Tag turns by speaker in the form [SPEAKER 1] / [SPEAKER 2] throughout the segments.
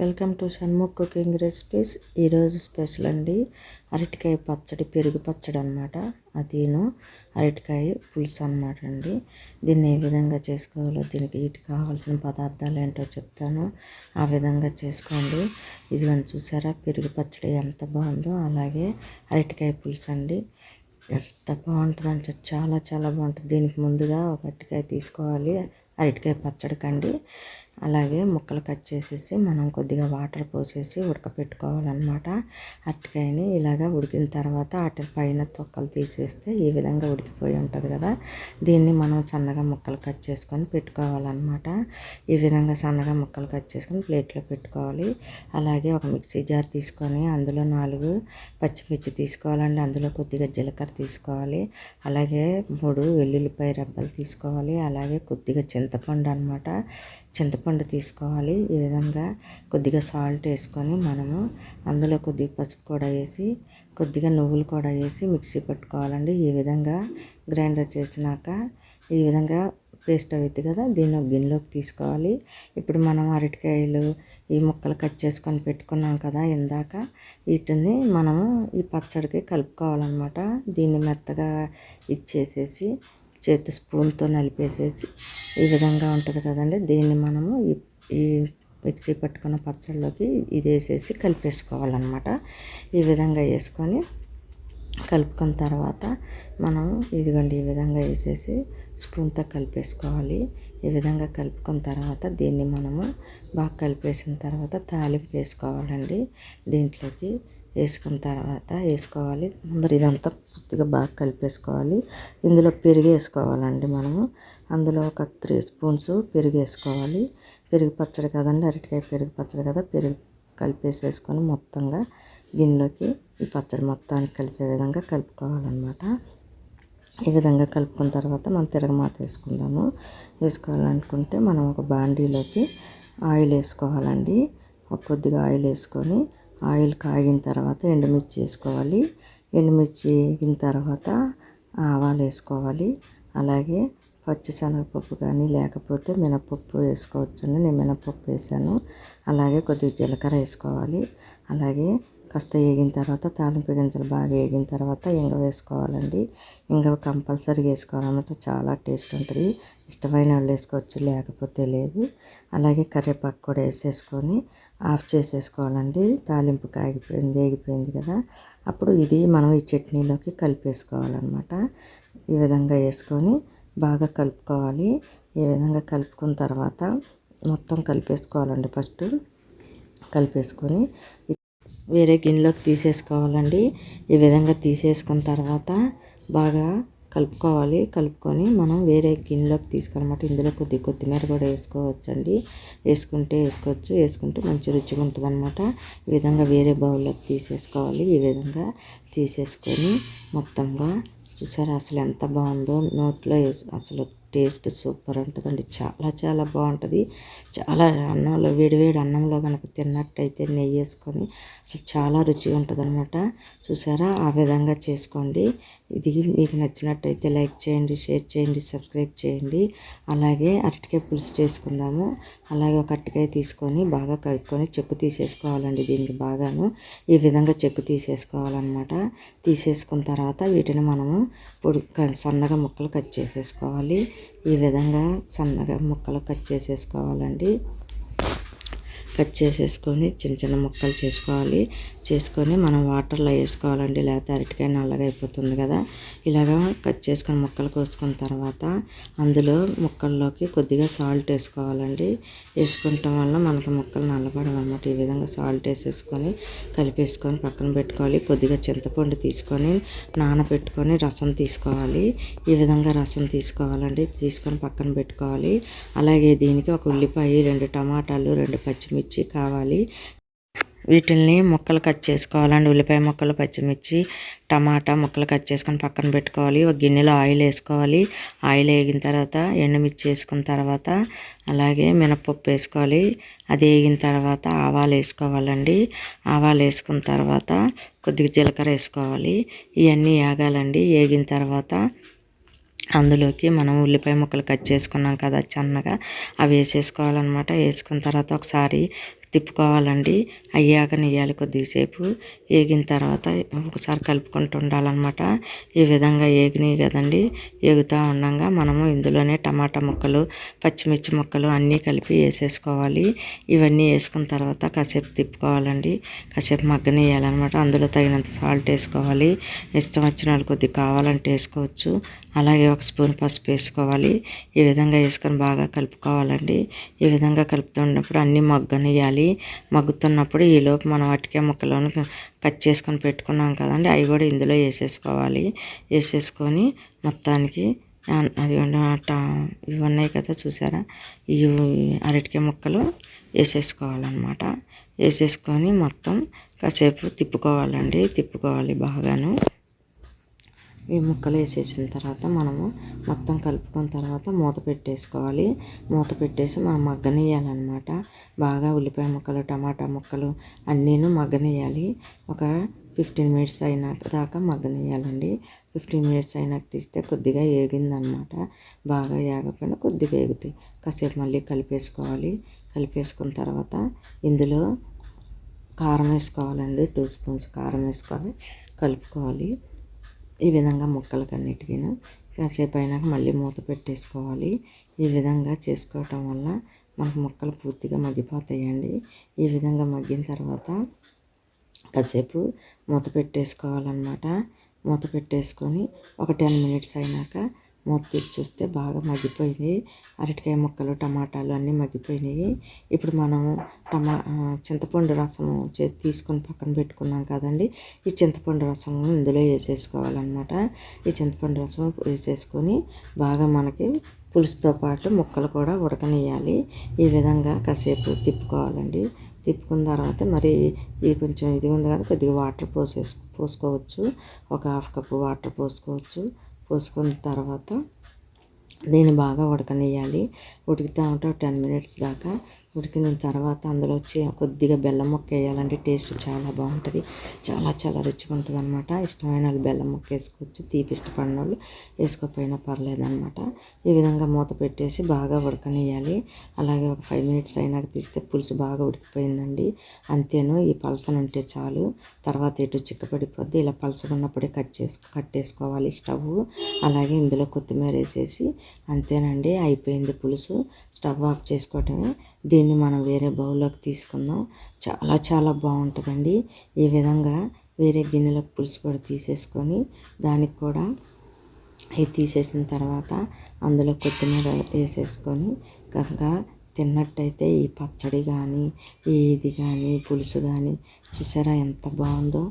[SPEAKER 1] Welcome to Shanmukh cooking recipes. ఈరోజు special అండి అరటికాయ పచ్చడి పెరుగు పచ్చడి అనమాట అదిను అరటికాయ పులుసు అనమాట అండి. దీన్ని ఏ విధంగా చేసుకోవాలో దీనికి ఇటు కావాల్సిన పదార్థాలు ఏంటో చెప్తాను. ఆ విధంగా చేసుకోండి. ఇది చూసారా పెరుగు పచ్చడి ఎంత బాగుందో అలాగే అరటికాయ పులుసు అండి. ఎంత బాగుంటుందంటే చాలా చాలా బాగుంటుంది. దీనికి ముందుగా ఒక అరటికాయ తీసుకోవాలి. అరటికాయ పచ్చడికండి అలాగే ముక్కలు కట్ చేసేసి మనం కొద్దిగా వాటర్ పోసేసి ఉడకపెట్టుకోవాలన్నమాట. అరటికాయని ఇలాగా ఉడికిన తర్వాత అటు పైన తొక్కలు తీసేస్తే ఈ విధంగా ఉడికిపోయి ఉంటుంది కదా. దీన్ని మనం సన్నగా ముక్కలు కట్ చేసుకొని పెట్టుకోవాలన్నమాట. ఈ విధంగా సన్నగా ముక్కలు కట్ చేసుకొని ప్లేట్లో పెట్టుకోవాలి. అలాగే ఒక మిక్సీ జార్ తీసుకొని అందులో నాలుగు పచ్చిమిర్చి తీసుకోవాలండి. అందులో కొద్దిగా జీలకర్ర తీసుకోవాలి. అలాగే మూడు వెల్లుల్లిపాయ రబ్బలు తీసుకోవాలి. అలాగే కొద్దిగా చింతపండు అనమాట చింతపండు తీసుకోవాలి. ఈ విధంగా కొద్దిగా సాల్ట్ వేసుకొని మనము అందులో కొద్దిగా పసుపు కూడా వేసి కొద్దిగా నువ్వులు కూడా వేసి మిక్సీ పట్టుకోవాలండి. ఈ విధంగా గ్రైండర్ చేసినాక ఈ విధంగా పేస్ట్ అవుతుంది కదా దీన్ని గిన్నెలోకి తీసుకోవాలి. ఇప్పుడు మనం అరటికాయలు ఈ ముక్కలు కట్ చేసుకొని పెట్టుకున్నాం కదా ఇందాక వీటిని మనము ఈ పచ్చడికి కలుపుకోవాలన్నమాట. దీన్ని మెత్తగా ఇచ్చేసేసి చేతి స్పూన్తో నలిపేసేసి ఈ విధంగా ఉంటుంది కదండి. దీన్ని మనము ఈ మిక్సీ పట్టుకున్న పచ్చళ్ళలోకి ఇది వేసేసి కలిపేసుకోవాలన్నమాట. ఈ విధంగా వేసుకొని కలుపుకున్న తర్వాత మనం ఇదిగోండి ఈ విధంగా వేసేసి స్పూన్తో కలిపేసుకోవాలి. ఈ విధంగా కలుపుకున్న తర్వాత దీన్ని మనము బాగా కలిపేసిన తర్వాత తాలింపు వేసుకోవాలండి. దీంట్లోకి వేసుకున్న తర్వాత వేసుకోవాలి. ముందర ఇదంతా పూర్తిగా బాగా కలిపేసుకోవాలి. ఇందులో పెరుగు వేసుకోవాలండి మనము. అందులో ఒక త్రీ స్పూన్స్ పెరుగు వేసుకోవాలి. పెరుగు పచ్చడి కదండి అరటికాయ పెరుగు పచ్చడి కదా పెరుగు కలిపేసేసుకొని మొత్తంగా గిన్నెలోకి ఈ పచ్చడి మొత్తానికి కలిసే విధంగా కలుపుకోవాలన్నమాట. ఈ విధంగా కలుపుకున్న తర్వాత మనం తిరగమాత వేసుకుందాము. వేసుకోవాలనుకుంటే మనం ఒక బాండీలోకి ఆయిల్ వేసుకోవాలండి. కొద్దిగా ఆయిల్ వేసుకొని ఆయిల్ కాగిన తర్వాత ఎండుమిర్చి వేసుకోవాలి. ఎండుమిర్చి వేగిన తర్వాత ఆవాలు వేసుకోవాలి. అలాగే పచ్చిశనగపప్పు కానీ లేకపోతే మినపప్పు వేసుకోవచ్చండి నేను మినపప్పు వేసాను. అలాగే కొద్దిగా జీలకర్ర వేసుకోవాలి. అలాగే కాస్త వేగిన తర్వాత తాలింపు గింజలు బాగా వేగిన తర్వాత ఇంగ వేసుకోవాలండి. ఇంగ కంపల్సరీగా వేసుకోవాలన్నమాట. చాలా టేస్ట్ ఉంటుంది. ఇష్టమైన వాళ్ళు వేసుకోవచ్చు లేకపోతే లేదు. అలాగే కరివేపాకు కూడా వేసేసుకొని ఆఫ్ చేసేసుకోవాలండి. తాలింపు కాగిపోయింది వేగిపోయింది కదా. అప్పుడు ఇది మనం ఈ చట్నీలోకి కలిపేసుకోవాలన్నమాట. ఈ విధంగా వేసుకొని బాగా కలుపుకోవాలి. ఈ విధంగా కలుపుకున్న తర్వాత మొత్తం కలిపేసుకోవాలండి ఫస్ట్. కలిపేసుకొని వేరే గిన్నెలోకి తీసేసుకోవాలండి. ఈ విధంగా తీసేసుకున్న తర్వాత బాగా కలుపుకోవాలి. కలుపుకొని మనం వేరే గిన్నెలోకి తీసుకోనమాట ఇందులో కొద్ది కొత్తిమీర కూడా వేసుకోవచ్చండి. వేసుకుంటే వేసుకోవచ్చు. వేసుకుంటే మంచి రుచిగా ఉంటుంది అనమాట ఈ విధంగా వేరే బౌల్లోకి తీసేసుకోవాలి. ఈ విధంగా తీసేసుకొని మొత్తంగా చూసారా అసలు ఎంత బాగుందో. నోట్లో అసలు టేస్ట్ సూపర్ ఉంటుందండి. చాలా చాలా బాగుంటుంది. చాలా అన్నంలో వేడివేడి అన్నంలో కనుక తిన్నట్టయితే నెయ్యి వేసుకొని అసలు చాలా రుచిగా ఉంటుంది అనమాట చూసారా? ఆ విధంగా చేసుకోండి. ఇది మీకు నచ్చినట్టయితే లైక్ చేయండి షేర్ చేయండి సబ్స్క్రైబ్ చేయండి. అలాగే అరటికాయ పులుసు చేసుకుందాము. అలాగే ఒక అరటికాయ తీసుకొని బాగా కడుక్కొని చెక్కు తీసేసుకోవాలండి దీనికి బాగాను. ఈ విధంగా చెక్కు తీసేసుకోవాలన్నమాట. తీసేసుకున్న తర్వాత వీటిని మనము పొడి సన్నగా ముక్కలు కట్ చేసేసుకోవాలి. ఈ విధంగా సన్నగా ముక్కలు కట్ చేసేసుకోవాలండి. కట్ చేసేసుకొని చిన్న చిన్న ముక్కలు చేసుకోవాలి. చేసుకొని మనం వాటర్లో వేసుకోవాలండి. లేకపోతే అరటికాయ నల్లగా అయిపోతుంది కదా. ఇలాగా కట్ చేసుకొని ముక్కలు కోసుకున్న తర్వాత అందులో ముక్కల్లోకి కొద్దిగా సాల్ట్ వేసుకోవాలండి. వేసుకుంటాం వల్ల మనకు ముక్కలు నల్లబడవు అనమాట ఈ విధంగా సాల్ట్ వేసేసుకొని కలిపేసుకొని పక్కన పెట్టుకోవాలి. కొద్దిగా చింతపండు తీసుకొని నానబెట్టుకొని రసం తీసుకోవాలి. ఈ విధంగా రసం తీసుకోవాలండి. తీసుకొని పక్కన పెట్టుకోవాలి. అలాగే దీనికి ఒక ఉల్లిపాయ రెండు టమాటాలు రెండు పచ్చిమిర్చి కావాలి. వీటిల్ని ముక్కలు కట్ చేసుకోవాలండి. ఉల్లిపాయ ముక్కలు పచ్చిమిర్చి టమాటా ముక్కలు కట్ చేసుకొని పక్కన పెట్టుకోవాలి. ఒక గిన్నెలో ఆయిల్ వేసుకోవాలి. ఆయిల్ వేగిన తర్వాత ఎండుమిర్చి వేసుకున్న తర్వాత అలాగే మినపప్పు వేసుకోవాలి. అది వేగిన తర్వాత ఆవాలు వేసుకోవాలండి. ఆవాలు వేసుకున్న తర్వాత కొద్దిగా జీలకర్ర వేసుకోవాలి. ఇవన్నీ వేగాలండి. వేగిన తర్వాత అందులోకి మనం ఉల్లిపాయ ముక్కలు కట్ చేసుకున్నాం కదా సన్నగా అవి వేసేసుకోవాలన్నమాట. వేసుకున్న తర్వాత ఒకసారి తిప్పుకోవాలండి. అయ్యాక నెయ్యాలి కొద్దిసేపు. వేగిన తర్వాత ఒకసారి కలుపుకుంటూ ఉండాలన్నమాట. ఈ విధంగా ఏగినాయి కదండి. ఏగుతూ ఉండగా మనము ఇందులోనే టమాటా ముక్కలు పచ్చిమిర్చి ముక్కలు అన్నీ కలిపి వేసేసుకోవాలి. ఇవన్నీ వేసుకున్న తర్వాత కాసేపు తిప్పుకోవాలండి. కాసేపు మగ్గనియాలన్నమాట అందులో తగినంత సాల్ట్ వేసుకోవాలి. ఇష్టం వచ్చిన వాళ్ళు కొద్దిగా కావాలంటే వేసుకోవచ్చు. అలాగే ఒక స్పూన్ పసుపు వేసుకోవాలి. ఈ విధంగా వేసుకొని బాగా కలుపుకోవాలండి. ఈ విధంగా కలుపుతూ ఉన్నప్పుడు అన్నీ మగ్గనియాలి మగ్గుతున్నప్పుడు ఈలోపు మనం అటికే ముక్కలోని కట్ చేసుకొని పెట్టుకున్నాం కదండి. అవి కూడా ఇందులో వేసేసుకోవాలి. వేసేసుకొని మొత్తానికి అది ఇవి ఉన్నాయి కదా చూసారా? ఇవి అరటికాయ ముక్కలు వేసేసుకోవాలన్నమాట. వేసేసుకొని మొత్తం కాసేపు తిప్పుకోవాలండి. తిప్పుకోవాలి బాగాను. ఈ ముక్కలు వేసేసిన తర్వాత మనము మొత్తం కలుపుకున్న తర్వాత మూత పెట్టేసుకోవాలి. మూత పెట్టేసి మనం మగ్గనియాలన్నమాట బాగా ఉల్లిపాయ ముక్కలు టమాటా ముక్కలు అన్నీను మగ్గనియాలి ఒక ఫిఫ్టీన్ మినిట్స్ అయినాక దాకా మగ్గనియాలండి ఫిఫ్టీన్ మినిట్స్ అయినాక తీస్తే కొద్దిగా ఏగిందనమాట బాగా ఏగకపోయినా కొద్దిగా ఏగుతాయి. కాసేపు మళ్ళీ కలిపేసుకోవాలి. కలిపేసుకున్న తర్వాత ఇందులో కారం వేసుకోవాలండి. టూ స్పూన్స్ కారం వేసుకొని కలుపుకోవాలి. ఈ విధంగా ముక్కలకన్నిటికీ కాసేపు అయినాక మళ్ళీ మూత పెట్టేసుకోవాలి. ఈ విధంగా చేసుకోవటం వల్ల మనకు ముక్కలు పూర్తిగా మగ్గిపోతాయండి. ఈ విధంగా మగ్గిన తర్వాత కాసేపు మూత పెట్టేసుకోవాలన్నమాట. మూత పెట్టేసుకొని ఒక టెన్ మినిట్స్ అయినాక మూత తీసి చూస్తే బాగా మగ్గిపోయినాయి. అరటికాయ ముక్కలు టమాటాలు అన్నీ మగ్గిపోయినాయి. ఇప్పుడు మనం టమా చింతపండు రసం తీసుకొని పక్కన పెట్టుకున్నాం కదండి. ఈ చింతపండు రసం ఇందులో వేసేసుకోవాలన్నమాట. ఈ చింతపండు రసం వేసేసుకొని బాగా మనకి పులుసుతో పాటు ముక్కలు కూడా ఉడకనియాలి ఈ విధంగా కాసేపు తిప్పుకోవాలండి. తిప్పుకున్న తర్వాత మరి ఇది కొంచెం ఇది ఉంది కదా కొద్దిగా వాటర్ పోసేసు పోసుకోవచ్చు. ఒక హాఫ్ కప్పు వాటర్ పోసుకోవచ్చు. పోసుకున్న తర్వాత దీన్ని బాగా ఉడకనియాలి ఉడికితే ఉంటే టెన్ మినిట్స్ దాకా ఉడికిన తర్వాత అందులో వచ్చి కొద్దిగా బెల్లం ముక్క వేయాలంటే టేస్ట్ చాలా బాగుంటుంది. చాలా చాలా రుచిగా ఉంటుంది అనమాట ఇష్టమైన వాళ్ళు బెల్లం ముక్క వేసుకోవచ్చు. తీపి ఇష్టపడిన వాళ్ళు వేసుకోకపోయినా పర్లేదనమాట ఈ విధంగా మూత పెట్టేసి బాగా ఉడకనియాలి అలాగే ఒక ఫైవ్ మినిట్స్ అయినాక తీస్తే పులుసు బాగా ఉడికిపోయిందండి. అంతేను ఈ పలసన ఉంటే చాలు. తర్వాత ఎటు చిక్కపడిపోద్ది. ఇలా పలసగున్నప్పుడే కట్ చేసుకో కట్టేసుకోవాలి స్టవ్ అలాగే ఇందులో కొత్తిమీర వేసేసి అంతేనండి అయిపోయింది పులుసు. స్టవ్ ఆఫ్ చేసుకోవటమే. దీన్ని మనం వేరే బౌల్లోకి తీసుకుందాం. చాలా చాలా బాగుంటుందండి. ఈ విధంగా వేరే గిన్నెలకు పులుసు కూడా తీసేసుకొని దానికి కూడా ఇది తీసేసిన తర్వాత అందులో కొత్తిమీర వేసేసుకొని కనుక తిన్నట్టయితే ఈ పచ్చడి కానీ ఈ ఇది కానీ పులుసు కానీ చూసారా ఎంత బాగుందో.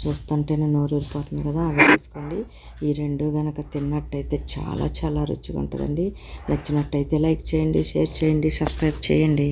[SPEAKER 1] చూస్తుంటేనే నోరు ఊరిపోతుంది కదా అవి తీసుకోండి. ఈ రెండు కనుక తిన్నట్టయితే చాలా చాలా రుచిగా ఉంటుందండి నచ్చినట్టయితే లైక్ చేయండి షేర్ చేయండి సబ్స్క్రైబ్ చేయండి.